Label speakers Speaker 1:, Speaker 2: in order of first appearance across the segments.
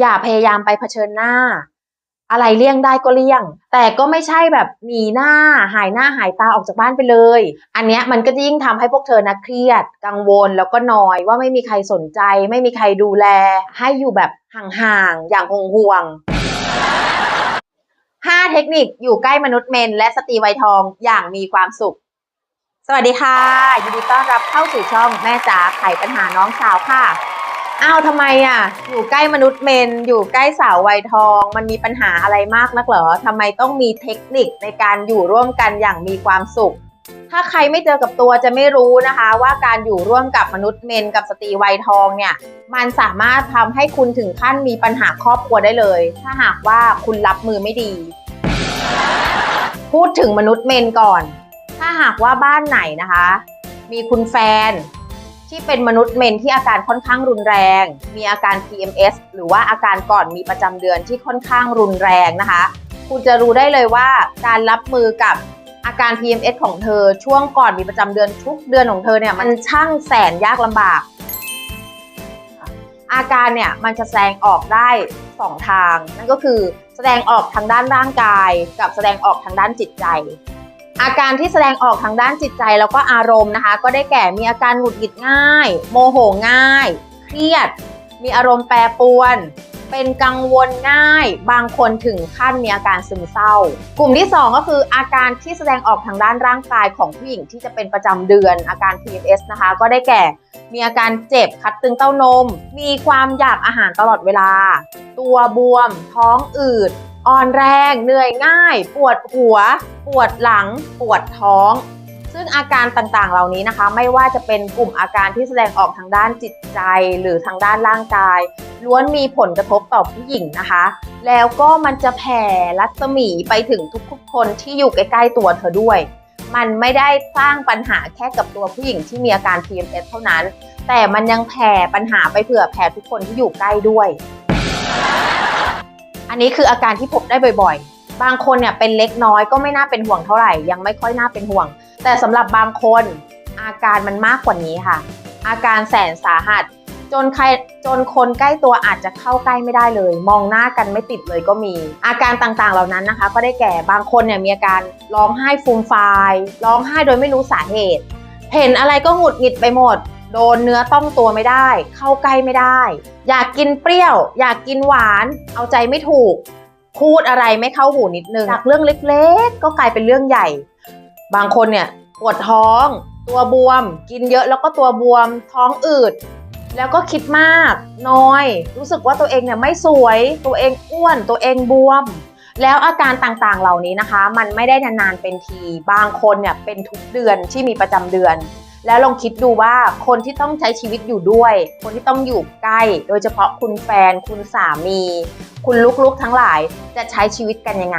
Speaker 1: อย่าพยายามไปเผชิญหน้า อะไรเลี่ยงได้ก็เลี่ยง แต่ก็ไม่ใช่แบบหนีหน้า หายหน้าหายตาออกจากบ้านไปเลย อันเนี้ยมันก็จะยิ่งทำให้พวกเธอนะเครียด กังวลแล้วก็นอยว่าไม่มีใครสนใจ ไม่มีใครดูแล ให้อยู่แบบห่างๆอย่างห่วงๆ5เทคนิคอยู่ใกล้มนุษย์เมน และสตรีวัยทองอย่างมีความสุข สวัสดีค่ะ ยินดีต้อนรับเข้าสู่ช่องแม่จ๋าไขปัญหาน้องสาวค่ะ อ้าวทำไมอะ อยู่ใกล้มนุษย์เมน อยู่ใกล้สาววัยทอง มันมีปัญหาอะไรมากนักเหรอทำไมต้องมีเทคนิคในการอยู่ร่วมกันอย่างมีความสุข ถ้าใครไม่เจอกับตัวจะไม่รู้นะคะ ว่าการอยู่ร่วมกับมนุษย์เมน กับสตรีวัยทองเนี่ย มันสามารถทำให้คุณถึงขั้นมีปัญหาครอบครัวได้เลย ถ้าหากว่าคุณรับมือไม่ดี พูดถึงมนุษย์เมนก่อน ถ้าหากว่าบ้านไหนนะคะ มีคุณแฟน ที่เป็นมนุษย์เมนที่อาการค่อนข้างรุนแรง มีอาการ PMS หรือว่าอาการก่อนมีประจำเดือนที่ค่อนข้างรุนแรงนะคะ คุณจะรู้ได้เลยว่าการรับมือกับอาการ PMS ของเธอช่วงก่อนมีประจำเดือนทุกเดือนของเธอเนี่ยมันช่างแสนยากลำบาก อาการเนี่ยมันจะแสดงออกได้สองทาง นั่นก็คือแสดงออกทางด้านร่างกาย กับแสดงออกทางด้านจิตใจ อาการที่แสดงออกทางด้านจิตใจแล้วก็อารมณ์นะคะ ก็ได้แก่มีอาการหงุดหงิดง่าย โมโหง่าย เครียด มีอารมณ์แปรปรวน เป็นกังวลง่าย บางคนถึงขั้นมีอาการซึมเศร้า กลุ่มที่ 2 ก็คืออาการที่แสดงออกทางด้านร่างกายของผู้หญิงที่จะเป็นประจำเดือนอาการ PMS นะคะ ก็ได้แก่มีอาการเจ็บคัดตึงเต้านม มีความอยากอาหารตลอดเวลา ตัวบวม ท้องอืด อ่อนแรง เหนื่อยง่าย ปวดหัว ปวดหลัง ปวดท้อง ซึ่งอาการต่างๆ เหล่านี้นะคะ ไม่ว่าจะเป็นกลุ่มอาการที่แสดงออกทางด้านจิตใจ หรือทางด้านร่างกาย ล้วนมีผลกระทบต่อผู้หญิงนะคะ แล้วก็มันจะแผ่รัศมีไปถึงทุกๆ คนที่อยู่ใกล้ๆตัวเธอด้วย มันไม่ได้สร้างปัญหาแค่กับตัวผู้หญิงที่มีอาการ PMS เท่านั้น แต่มันยังแผ่ปัญหาไปเผื่อแผ่ทุกคนที่อยู่ใกล้ด้วย อันนี้คืออาการที่พบได้บ่อยๆ บางคนเนี่ยเป็นเล็กน้อยก็ไม่น่าเป็นห่วงเท่าไหร่ ยังไม่ค่อยน่าเป็นห่วง แต่สำหรับบางคนอาการมันมากกว่านี้ค่ะ อาการแสนสาหัส จนใครจนคนใกล้ตัวอาจจะเข้าใกล้ไม่ได้เลย มองหน้ากันไม่ติดเลยก็มี อาการต่างๆเหล่านั้นนะคะ ก็ได้แก่บางคนเนี่ยมีอาการร้องไห้ฟูมฟายร้องไห้โดยไม่รู้สาเหตุ เห็นอะไรก็หงุดหงิดไปหมด โดนเนื้อต้องตัวไม่ได้ เข้าใกล้ไม่ได้ อยากกินเปรี้ยว อยากกินหวาน เอาใจไม่ถูก พูดอะไรไม่เข้าหูนิดนึงจากเรื่องเล็กๆ ก็กลายเป็นเรื่องใหญ่ บางคนเนี่ยปวดท้อง ตัวบวม กินเยอะแล้วก็ตัวบวม ท้องอืด แล้วก็คิดมากน้อย รู้สึกว่าตัวเองเนี่ยไม่สวย ตัวเองอ้วน ตัวเองบวม แล้วอาการต่างๆเหล่านี้นะคะ มันไม่ได้นานๆเป็นที บางคนเนี่ยเป็นทุกเดือนที่มีประจำเดือน แล้วลองคิดดูว่าคนที่ต้องใช้ชีวิตอยู่ด้วย คนที่ต้องอยู่ใกล้ โดยเฉพาะคุณแฟน คุณสามี คุณลูกๆทั้งหลายจะใช้ชีวิตกันยังไง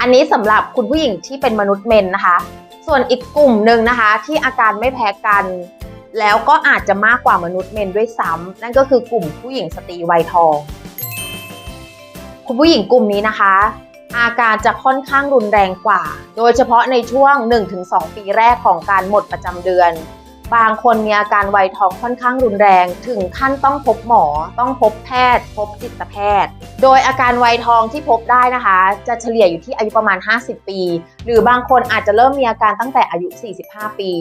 Speaker 1: อันนี้สำหรับคุณผู้หญิงที่เป็นมนุษย์เมนนะคะ ส่วนอีกกลุ่มหนึ่งนะคะ ที่อาการไม่แพ้กัน แล้วก็อาจจะมากกว่ามนุษย์เมนด้วยซ้ำนั่นก็คือกลุ่มผู้หญิงสตรีวัยทอง คุณผู้หญิงกลุ่มนี้นะคะ อาการจะค่อนข้างรุนแรงกว่า โดยเฉพาะในช่วง 1-2 ปีแรกของการหมดประจำเดือน บางคนมีอาการไวัยทองค่อนข้างรุนแรง ถึงขั้นต้องพบหมอ ต้องพบแพทย์ พบจิตแพทย์ โดยอาการไวัยทองที่พบได้นะคะ จะเฉลี่ยอยู่ที่อายุประมาณ 50 ปี หรือบางคนอาจจะเริ่มมีอาการตั้งแต่อายุ 45 ปี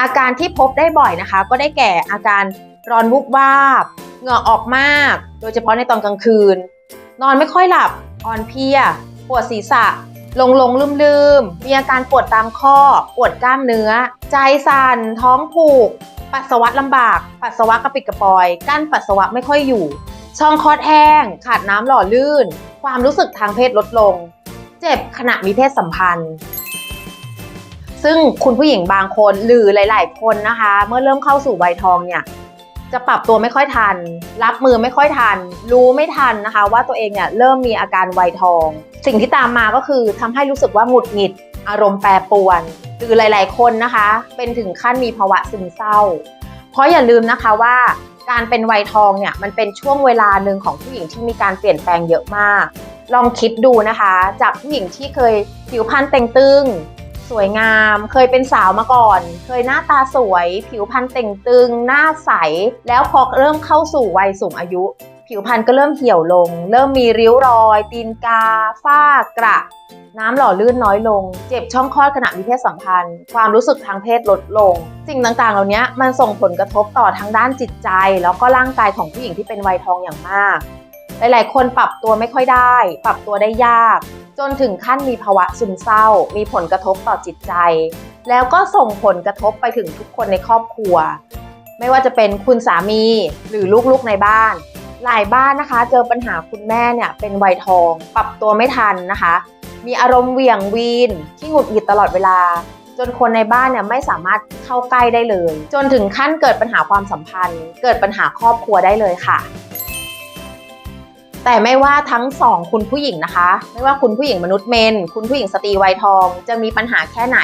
Speaker 1: อาการที่พบได้บ่อยนะคะ ก็ได้แก่อาการร้อนวุบวาบ เหงื่อออกมาก โดยเฉพาะในตอนกลางคืน นอนไม่ค่อยหลับ อ่อนเพลีย ปวดศีรษะ ลงลงลืมลืมมีอาการปวดตามข้อ ปวดกล้ามเนื้อ ใจสั่น ท้องผูก ปัสสาวะลำบาก ปัสสาวะกระปิดกระปอย กั้นปัสสาวะไม่ค่อยอยู่ ช่องคลอดแห้ง ขาดน้ำหล่อลื่น ความรู้สึกทางเพศลดลง เจ็บขณะมีเพศสัมพันธ์ ซึ่งคุณผู้หญิงบางคนหรือหลาย ๆ คนนะคะ เมื่อเริ่มเข้าสู่วัยทองเนี่ย จะปรับตัวไม่ค่อยทัน รับมือไม่ค่อยทัน รู้ไม่ทันนะคะ ว่าตัวเองเนี่ยเริ่มมีอาการวัยทอง สิ่งที่ตามมาก็คือทำให้รู้สึกว่าหงุดหงิด อารมณ์แปรปรวนหรือหลาย ๆ คนนะคะ เป็นถึงขั้นมีภาวะซึมเศร้า เพราะอย่าลืมนะคะว่าการเป็นวัยทองเนี่ยมันเป็นช่วงเวลาหนึ่งของผู้หญิงที่มีการเปลี่ยนแปลงเยอะมาก ลองคิดดูนะคะ จากผู้หญิงที่เคยผิวพรรณเต่งตึง สวยงาม เคยเป็นสาวมาก่อน เคยหน้าตาสวย ผิวพรรณเต่งตึง หน้าใส แล้วพอเริ่มเข้าสู่วัยสูงอายุ ผิวพรรณก็เริ่มเหี่ยวลง เริ่มมีริ้วรอย ตีนกา ฝ้ากระ น้ำหล่อลื่นน้อยลง เจ็บช่องคลอดขณะมีเพศสัมพันธ์ ความรู้สึกทางเพศลดลง สิ่งต่างๆ เหล่านี้มันส่งผลกระทบต่อทางด้านจิตใจ แล้วก็ร่างกายของผู้หญิงที่เป็นวัยทองอย่างมาก หลายๆ คนปรับตัวไม่ค่อยได้ ปรับตัวได้ยาก จนถึงขั้นมีภาวะซึมเศร้า มีผลกระทบต่อจิตใจ แล้วก็ส่งผลกระทบไปถึงทุกคนในครอบครัว ไม่ว่าจะเป็นคุณสามีหรือลูกๆในบ้าน หลายบ้านนะคะ เจอปัญหาคุณแม่เนี่ยเป็นวัยทอง ปรับตัวไม่ทันนะคะ มีอารมณ์เหวี่ยงวีนที่หงุดหงิดตลอดเวลา จนคนในบ้านเนี่ยไม่สามารถเข้าใกล้ได้เลย จนถึงขั้นเกิดปัญหาความสัมพันธ์ เกิดปัญหาครอบครัวได้เลยค่ะ แต่ไม่ว่าทั้งสองคุณผู้หญิงนะคะ ไม่ว่าคุณผู้หญิงมนุษย์เมน คุณผู้หญิงสตรีวัยทอง จะมีปัญหาแค่ไหน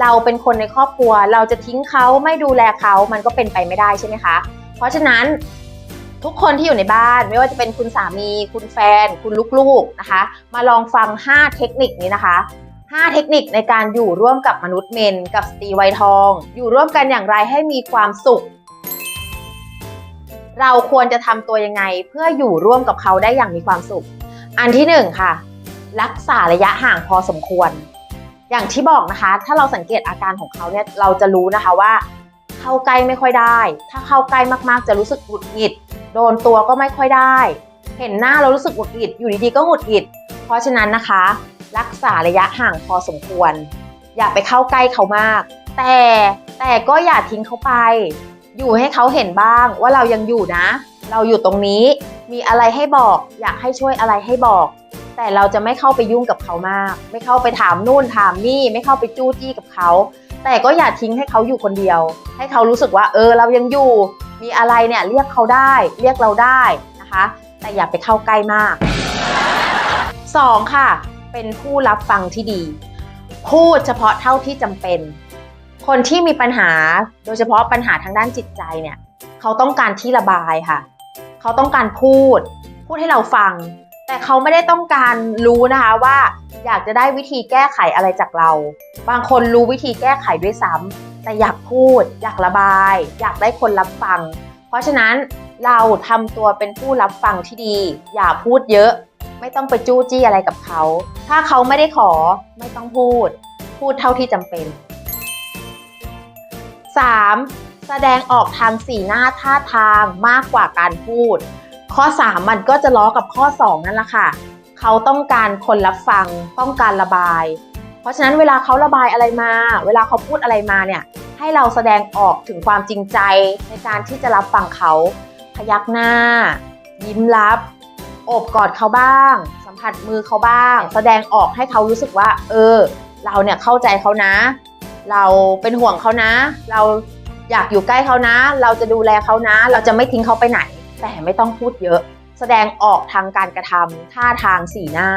Speaker 1: เราเป็นคนในครอบครัว เราจะทิ้งเขาไม่ดูแลเขามันก็เป็นไปไม่ได้ใช่ไหมคะ เพราะฉะนั้นทุกคนที่อยู่ในบ้านไม่ว่าจะเป็นคุณสามี คุณแฟน คุณลูกๆนะคะ มาลองฟัง 5 เทคนิคนี้นะคะ 5 เทคนิคในการอยู่ร่วมกับมนุษย์เมน กับสตรีวัยทอง อยู่ร่วมกันอย่างไรให้มีความสุข เราควรจะทำตัวยังไงเพื่ออยู่ร่วมกับเขาได้อย่างมีความสุข อันที่หนึ่งค่ะ รักษาระยะห่างพอสมควร อย่างที่บอกนะคะ ถ้าเราสังเกตอาการของเขาเนี่ยเราจะรู้นะคะว่า เข้าใกล้ไม่ค่อยได้ ถ้าเข้าใกล้มากๆ จะรู้สึกหงุดหงิด โดนตัวก็ไม่ค่อยได้ เห็นหน้าเรารู้สึกหงุดหงิดอยู่ดีๆก็หงุดหงิด เพราะฉะนั้นนะคะ รักษาระยะห่างพอสมควร อย่าไปเข้าใกล้เขามาก แต่แต่ก็อย่าทิ้งเขาไป อยู่ให้เขาเห็นบ้างว่าเรายังอยู่นะ เราอยู่ตรงนี้ มีอะไรให้บอก อยากให้ช่วยอะไรให้บอก แต่เราจะไม่เข้าไปยุ่งกับเขามาก ไม่เข้าไปถามนู่นถามนี่ ไม่เข้าไปจู้จี้กับเขา แต่ก็อย่าทิ้งให้เขาอยู่คนเดียว ให้เขารู้สึกว่า เออ เรายังอยู่ มีอะไรเนี่ยเรียกเขาได้ เรียกเราได้นะคะ แต่อย่าไปเข้าใกล้มาก 2. ค่ะ เป็นผู้รับฟังที่ดี พูดเฉพาะเท่าที่จำเป็น คนที่มีปัญหาโดยเฉพาะปัญหาทางด้านจิตใจเนี่ยเขาต้องการที่ระบายค่ะ เขาต้องการพูด พูดให้เราฟัง แต่เขาไม่ได้ต้องการรู้นะคะว่าอยากจะได้วิธีแก้ไขอะไรจากเรา บางคนรู้วิธีแก้ไขด้วยซ้ำแต่อยากพูด อยากระบาย อยากได้คนรับฟัง เพราะฉะนั้นเราทำตัวเป็นผู้รับฟังที่ดี อย่าพูดเยอะ ไม่ต้องไปจู้จี้อะไรกับเขา ถ้าเขาไม่ได้ขอไม่ต้องพูด พูดเท่าที่จำเป็น 3. แสดงออกทางสีหน้าท่าทางมากกว่าการพูด ข้อ 3 มันก็จะล้อกับข้อ 2 นั่นแหละค่ะ เขาต้องการคนรับฟังต้องการระบาย เพราะฉะนั้นเวลาเขาระบายอะไรมา เวลาเขาพูดอะไรมาเนี่ยให้เราแสดงออกถึงความจริงใจในการที่จะรับฟังเขาพยักหน้า ยิ้มรับโอบกอดเขาบ้าง สัมผัสมือเขาบ้าง แสดงออกให้เขารู้สึกว่า เออ เราเนี่ยเข้าใจเขานะ เราเป็นห่วงเขานะ เราอยากอยู่ใกล้เขานะ เราจะดูแลเขานะ เราจะไม่ทิ้งเขาไปไหน แต่ไม่ต้องพูดเยอะ แสดงออกทางการกระทำท่าทางสีหน้า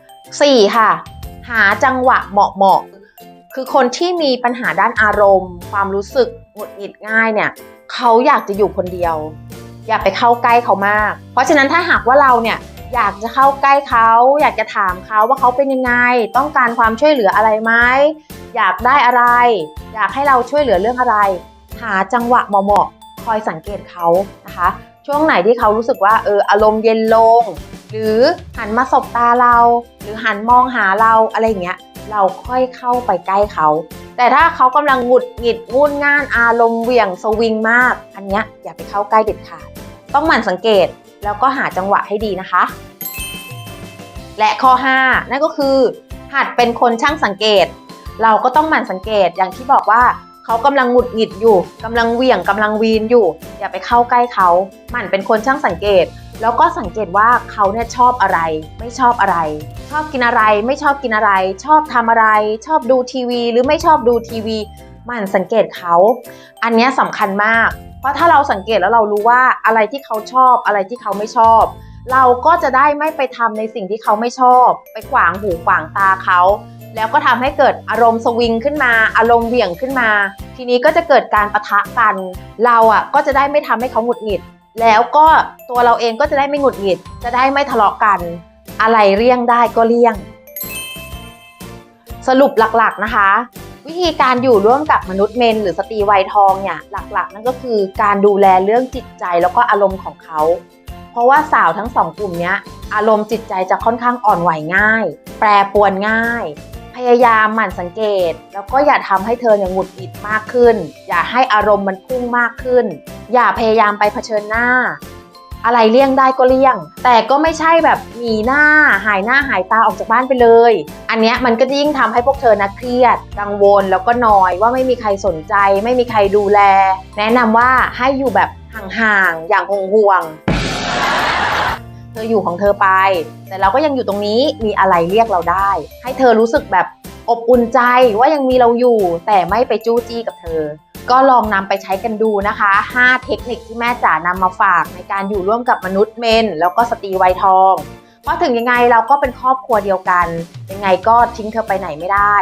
Speaker 1: 4. ค่ะ หาจังหวะเหมาะเหมาะๆคือคนที่มีปัญหาด้านอารมณ์ ความรู้สึกหงุดหงิดง่ายเนี่ยเขาอยากจะอยู่คนเดียว อย่าไปเข้าใกล้เขามาก เพราะฉะนั้นถ้าหากว่าเราเนี่ย อยากจะเข้าใกล้เขา อยากจะถามเขาว่าเขาเป็นยังไง ต้องการความช่วยเหลืออะไรไหมอยากได้อะไร อยากให้เราช่วยเหลือเรื่องอะไร หาจังหวะเหมาะๆคอยสังเกตเขานะคะ ช่วงไหนที่เขารู้สึกว่าเอออารมณ์เย็นลง หรือหันมาสบตาเรา หรือหันมองหาเราอะไรอย่างเงี้ยเราค่อยเข้าไปใกล้เขา แต่ถ้าเขากำลังหงุดหงิดงุ่นง่านอารมณ์เหวี่ยงสวิงมาก อันเนี้ยอย่าไปเข้าใกล้เด็ดขาด ต้องหมั่นสังเกต แล้วก็หาจังหวะให้ดีนะคะ และข้อ 5 นั่นก็คือ หัดเป็นคนช่างสังเกต เราก็ต้องหมั่นสังเกตอย่างที่บอกว่าเขากำลังหงุดหงิดอยู่กำลังเหวี่ยงกำลังวีนอยู่ อย่าไปเข้าใกล้เขาหมั่นเป็นคนช่างสังเกต แล้วก็สังเกตว่าเขาเนี่ยชอบอะไร ไม่ชอบอะไร ชอบกินอะไร ไม่ชอบกินอะไร ชอบทำอะไร ชอบดูทีวี หรือไม่ชอบดูทีวีหมั่นสังเกตเขา อันนี้ยสำคัญมาก เพราะถ้าเราสังเกตแล้วเรารู้ว่าอะไรที่เขาชอบอะไรที่เขาไม่ชอบ เราก็จะได้ไม่ไปทำในสิ่งที่เขาไม่ชอบ ไปขวางหูขวางตาเขา แล้วก็ทำให้เกิดอารมณ์สวิงขึ้นมา อารมณ์เหวี่ยงขึ้นมา ทีนี้ก็จะเกิดการประทะกัน เราอะก็จะได้ไม่ทำให้เขาหงุดหงิด แล้วก็ตัวเราเองก็จะได้ไม่หงุดหงิด จะได้ไม่ทะเลาะกัน อะไรเลี่ยงได้ก็เลี่ยง สรุปหลักๆนะคะ วิธีการอยู่ร่วมกับมนุษย์เมน หรือสตรีวัยทองเนี่ยหลักๆ นั่นก็คือการดูแลเรื่องจิตใจแล้วก็อารมณ์ของเขา เพราะว่าสาวทั้งสองกลุ่มนี้อารมณ์จิตใจจะค่อนข้างอ่อนไหวง่าย แปรปวนง่าย พยายามหมั่นสังเกต แล้วก็อย่าทำให้เธอเนี่ยหงุดหงิดมากขึ้น อย่าให้อารมณ์มันพุ่งมากขึ้น อย่าพยายามไปเผชิญหน้า อะไรเลี่ยงได้ก็เลี่ยง แต่ก็ไม่ใช่แบบหนีหน้าหายหน้าหายตาออกจากบ้านไปเลย อันเนี้ยมันก็จะยิ่งทำให้พวกเธอนะเครียด กังวลแล้วก็นอยว่าไม่มีใครสนใจ ไม่มีใครดูแล แนะนำว่าให้อยู่แบบห่างๆอย่างห่วงเธออยู่ของเธอไป แต่เราก็ยังอยู่ตรงนี้มีอะไรเรียกเราได้ ให้เธอรู้สึกแบบอบอุ่นใจว่ายังมีเราอยู่ แต่ไม่ไปจู้จี้กับเธอ ก็ลองนำไปใช้กันดูนะคะ 5 เทคนิคที่แม่จ๋านำมาฝากในการอยู่ร่วมกับมนุษย์เมน แล้วก็สตรีวัยทอง เพราะถึงยังไงเราก็เป็นครอบครัวเดียวกัน ยังไงก็ทิ้งเธอไปไหนไม่ได้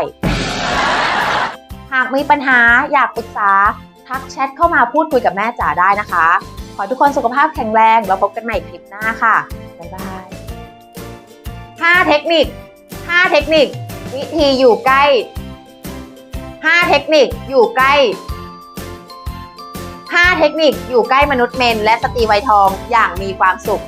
Speaker 1: หากมีปัญหาอยากปรึกษา ทักแชทเข้ามาพูดคุยกับแม่จ๋าได้นะคะ ขอทุกคนสุขภาพแข็งแรงแล้วพบกันใหม่คลิปหน้าค่ะ บ๊ายบาย 5 เทคนิค 5 เทคนิค วิธีอยู่ใกล้ 5 เทคนิคอยู่ใกล้ 5 เทคนิคอยู่ใกล้มนุษย์เมน และสตรีวัยทองอย่างมีความสุข